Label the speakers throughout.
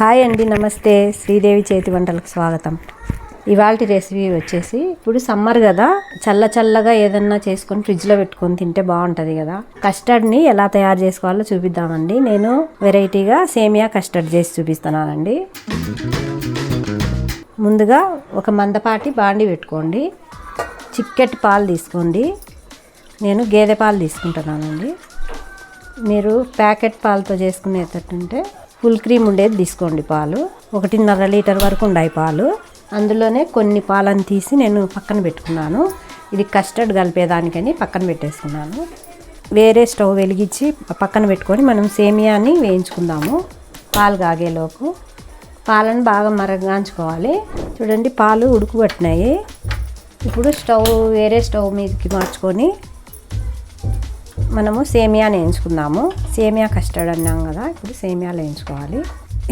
Speaker 1: Hi అండి నమస్తే. శ్రీదేవి చేతి వంటలకు స్వాగతం. ఇవాళ రెసిపీ వచ్చేసి ఇప్పుడు సమ్మర్ కదా చల్ల చల్లగా ఏదన్నా చేసుకొని ఫ్రిడ్జ్లో పెట్టుకొని తింటే బాగుంటుంది కదా. కస్టర్డ్ని ఎలా తయారు చేసుకోవాలో చూపిద్దామండి. నేను వెరైటీగా సేమియా కస్టర్డ్ చేసి చూపిస్తున్నానండి. ముందుగా ఒక మందపాటి బాండి పెట్టుకోండి. చిక్కెట్ పాలు తీసుకోండి. నేను గేదె పాలు తీసుకుంటున్నానండి. మీరు ప్యాకెట్ పాలతో చేసుకునేటట్టుంటే ఫుల్ క్రీమ్ ఉండేది తీసుకోండి పాలు. ఒకటిన్నర లీటర్ వరకు ఉన్నాయి పాలు. అందులోనే కొన్ని పాలను తీసి నేను పక్కన పెట్టుకున్నాను. ఇది కస్టర్డ్ కలిపేదానికని పక్కన పెట్టేసుకున్నాను. వేరే స్టవ్ వెలిగించి పక్కన పెట్టుకొని మనం సేమియాని వేయించుకుందాము పాలు కాగేలోపు. పాలను బాగా మరగాంచుకోవాలి. చూడండి పాలు ఉడుకుబట్టినాయి. ఇప్పుడు స్టవ్ వేరే స్టవ్ మీదకి మార్చుకొని మనము సేమియాని వేయించుకుందాము సేమియా కస్టర్డ్ అన్నాం కదా ఇప్పుడు సేమియాలు వేయించుకోవాలి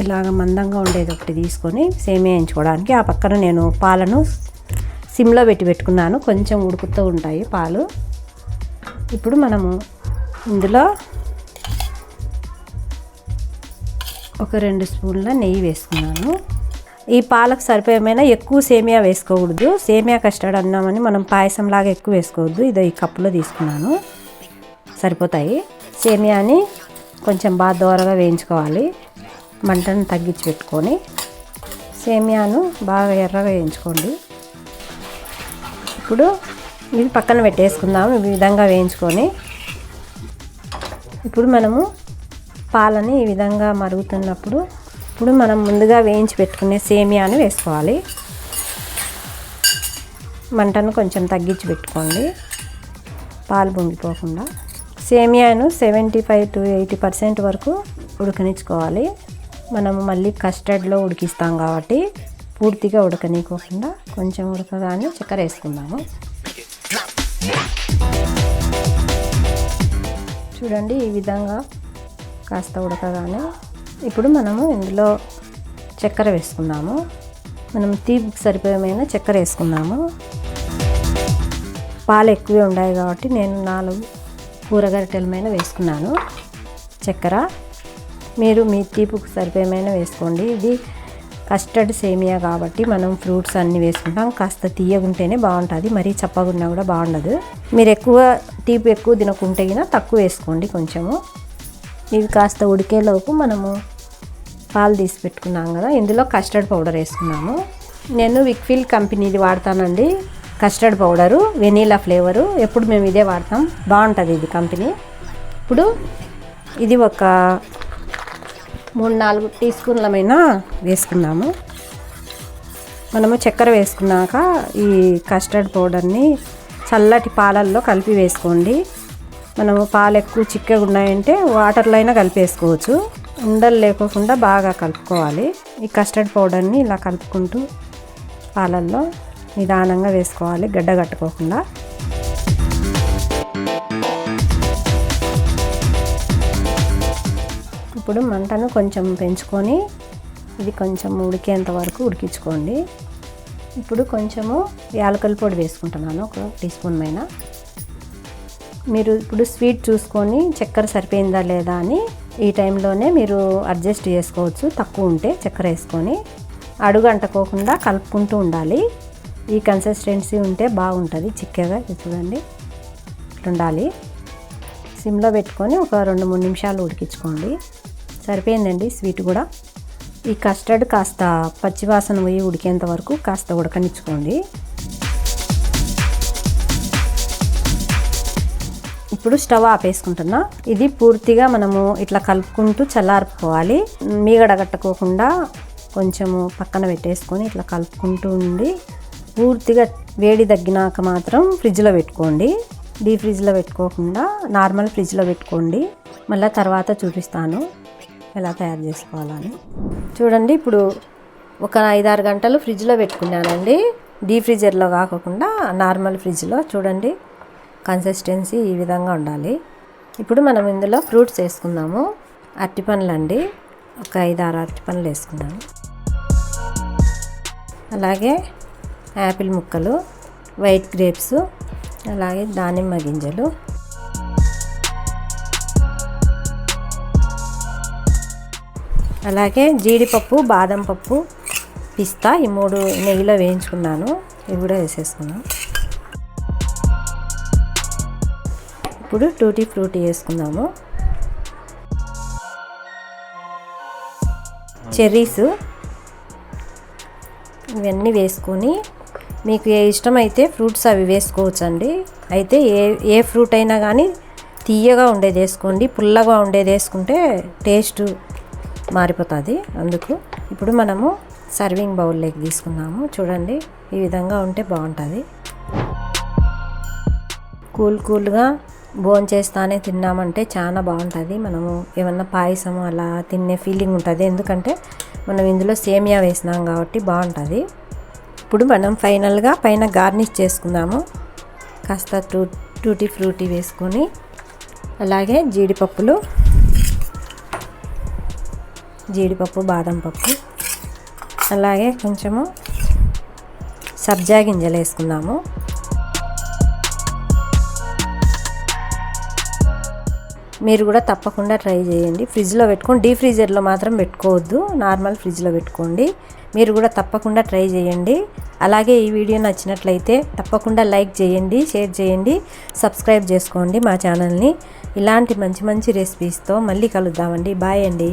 Speaker 1: ఇలాగ మందంగా ఉండేది ఒకటి తీసుకొని సేమియా వేయించుకోవడానికి ఆ పక్కన నేను పాలను సిమ్లో పెట్టి పెట్టుకున్నాను. కొంచెం ఉడుకుతూ ఉంటాయి పాలు. ఇప్పుడు మనము ఇందులో ఒక రెండు స్పూన్ల నెయ్యి వేసుకున్నాను. ఈ పాలకు సరిపోయేమైనా ఎక్కువ సేమియా వేసుకోకూడదు. సేమియా కస్టర్డ్ అన్నామని మనం పాయసంలాగా ఎక్కువ వేసుకోవద్దు. ఇదో ఈ కప్పులో తీసుకున్నాను. సరిపోతాయి. సేమియాని కొంచెం బాగా దూరగా వేయించుకోవాలి. మంటను తగ్గించి పెట్టుకొని సేమియాను బాగా ఎర్రగా వేయించుకోండి. ఇప్పుడు ఇది పక్కన పెట్టేసుకుందాము. ఈ విధంగా వేయించుకొని ఇప్పుడు మనము పాలని ఈ విధంగా మరుగుతున్నప్పుడు ఇప్పుడు మనం ముందుగా వేయించి పెట్టుకునే సేమియాను వేసుకోవాలి. మంటను కొంచెం తగ్గించి పెట్టుకోండి. పాలు పొంగిపోకుండా సేమియాను seventy five to eighty percent వరకు ఉడకనిచ్చుకోవాలి. మనము మళ్ళీ కస్టర్డ్లో ఉడికిస్తాం కాబట్టి పూర్తిగా ఉడకనీకోకుండా కొంచెం ఉడకగానే చక్కెర వేసుకుందాము. చూడండి ఈ విధంగా కాస్త ఉడకగానే ఇప్పుడు మనము ఇందులో చక్కెర వేసుకుందాము. మనం తీపికి సరిపోయమైన చక్కెర వేసుకుందాము. పాలు ఎక్కువే ఉన్నాయి కాబట్టి నేను నాలుగు కూరగరిటెలమైన వేసుకున్నాను. చక్కెర మీరు మీ తీపుకు సరిపోయేమైన వేసుకోండి. ఇది కస్టర్డ్ సేమియా కాబట్టి మనం ఫ్రూట్స్ అన్నీ వేసుకుంటాం. కాస్త తీయగుంటేనే బాగుంటుంది. మరీ చప్పగున్నా కూడా బాగుండదు. మీరు ఎక్కువ తీపి ఎక్కువ తినకుంటే గిన తక్కువ వేసుకోండి కొంచెము. ఇవి కాస్త ఉడికేలోపు మనము పాలు తీసి పెట్టుకున్నాం కదా. ఇందులో కస్టర్డ్ పౌడర్ వేసుకున్నాము. నేను విక్ఫిల్ కంపెనీది వాడతానండి. కస్టర్డ్ పౌడరు వెనీలా ఫ్లేవరు ఎప్పుడు మేము ఇదే వాడతాం. బాగుంటుంది ఇది కంపెనీ. ఇప్పుడు ఇది ఒక మూడు నాలుగు టీ స్పూన్లమైనా వేసుకున్నాము మనము చక్కెర వేసుకున్నాక ఈ కస్టర్డ్ పౌడర్ని చల్లటి పాలల్లో కలిపి వేసుకోండి. మనము పాలు ఎక్కువ చిక్కగా ఉన్నాయంటే వాటర్లో అయినా కలిపేసుకోవచ్చు. ఉండలు లేకోకుండా బాగా కలుపుకోవాలి. ఈ కస్టర్డ్ పౌడర్ని ఇలా కలుపుకుంటూ పాలల్లో నిదానంగా వేసుకోవాలి గడ్డ కట్టుకోకుండా. ఇప్పుడు మంటను కొంచెం పెంచుకొని ఇది కొంచెం ఉడికేంత వరకు ఉడికించుకోండి. ఇప్పుడు కొంచెము యాలకల పొడి వేసుకుంటున్నాను ఒక టీ స్పూన్ పైన. మీరు ఇప్పుడు స్వీట్ చూసుకొని చక్కెర సరిపోయిందా లేదా అని ఈ టైంలోనే మీరు అడ్జస్ట్ చేసుకోవచ్చు తక్కువ ఉంటే చక్కెర వేసుకొని. అడుగు అంటుకోకుండా కలుపుకుంటూ ఉండాలి. ఈ కన్సిస్టెన్సీ ఉంటే బాగుంటుంది. చిక్కగా చూడండి. ఇట్లా ఉండాలి సిమ్లో పెట్టుకొని ఒక రెండు మూడు నిమిషాలు ఉడికించుకోండి. సరిపోయిందండి స్వీట్ కూడా. ఈ కస్టర్డ్ కాస్త పచ్చివాసన పోయి ఉడికేంత వరకు కాస్త ఉడకనిచ్చుకోండి. ఇప్పుడు స్టవ్ ఆపేసుకుంటున్నా. ఇది పూర్తిగా మనము ఇట్లా కలుపుకుంటూ చల్లారిపోవాలి. మీగడ కట్టుకోకుండా కొంచెము పక్కన పెట్టేసుకొని ఇట్లా కలుపుకుంటూ ఉండి పూర్తిగా వేడి తగ్గినాక మాత్రం ఫ్రిడ్జ్లో పెట్టుకోండి. డీ ఫ్రిడ్జ్లో పెట్టుకోకుండా నార్మల్ ఫ్రిడ్జ్లో పెట్టుకోండి. మళ్ళీ తర్వాత చూపిస్తాను ఎలా తయారు చేసుకోవాలని. చూడండి ఇప్పుడు ఒక ఐదారు గంటలు ఫ్రిడ్జ్లో పెట్టుకున్నానండి. డీ ఫ్రిడ్జర్లో కాకుండా నార్మల్ ఫ్రిడ్జ్లో చూడండి కన్సిస్టెన్సీ ఈ విధంగా ఉండాలి. ఇప్పుడు మనం ఇందులో ఫ్రూట్స్ వేసుకుందాము. అరటిపండ్లు అండి ఒక ఐదు ఆరు అరటిపండ్లు వేసుకుందాము. అలాగే యాపిల్ ముక్కలు వైట్ గ్రేప్స్ అలాగే దానిమ్మ గింజలు. అలాగే జీడిపప్పు బాదం పప్పు పిస్తా ఈ మూడు నెయ్యిలో వేయించుకున్నాను. ఇవి కూడా వేసేసుకున్నాం ఇప్పుడు టూటీ ఫ్రూటీ వేసుకుందాము. చెర్రీస్ ఇవన్నీ వేసుకొని మీకు ఏ ఇష్టమైతే ఫ్రూట్స్ అవి వేసుకోవచ్చండి. అయితే ఏ ఏ ఫ్రూట్ అయినా కానీ తీయగా ఉండేది వేసుకోండి. పుల్లగా ఉండేది వేసుకుంటే టేస్ట్ మారిపోతుంది. అందుకు ఇప్పుడు మనము సర్వింగ్ బౌల్లోకి తీసుకున్నాము చూడండి ఈ విధంగా ఉంటే బాగుంటుంది. కూల్ కూల్గా భోంచేస్తానే తిన్నామంటే చాలా బాగుంటుంది. మనము ఏమన్నా పాయసం అలా తినే ఫీలింగ్ ఉంటుంది. ఎందుకంటే మనం ఇందులో సేమియా వేసినాం కాబట్టి బాగుంటుంది. ఇప్పుడు మనం ఫైనల్గా పైన గార్నిష్ చేసుకుందాము. కాస్త టూ టూటీ ఫ్రూటీ వేసుకొని అలాగే జీడిపప్పులు జీడిపప్పు బాదం పప్పు అలాగే కొంచెము సబ్జా గింజలు వేసుకుందాము. మీరు కూడా తప్పకుండా ట్రై చేయండి. ఫ్రిడ్జ్లో పెట్టుకొని డీ ఫ్రీజర్లో మాత్రం పెట్టుకోవద్దు. నార్మల్ ఫ్రిడ్జ్లో పెట్టుకోండి. మీరు కూడా తప్పకుండా ట్రై చేయండి. అలాగే ఈ వీడియో నచ్చినట్లయితే తప్పకుండా లైక్ చేయండి షేర్ చేయండి సబ్స్క్రైబ్ చేసుకోండి మా ఛానల్ని. ఇలాంటి మంచి మంచి రెసిపీస్తో మళ్ళీ కలుద్దామండి. బాయ్ అండి.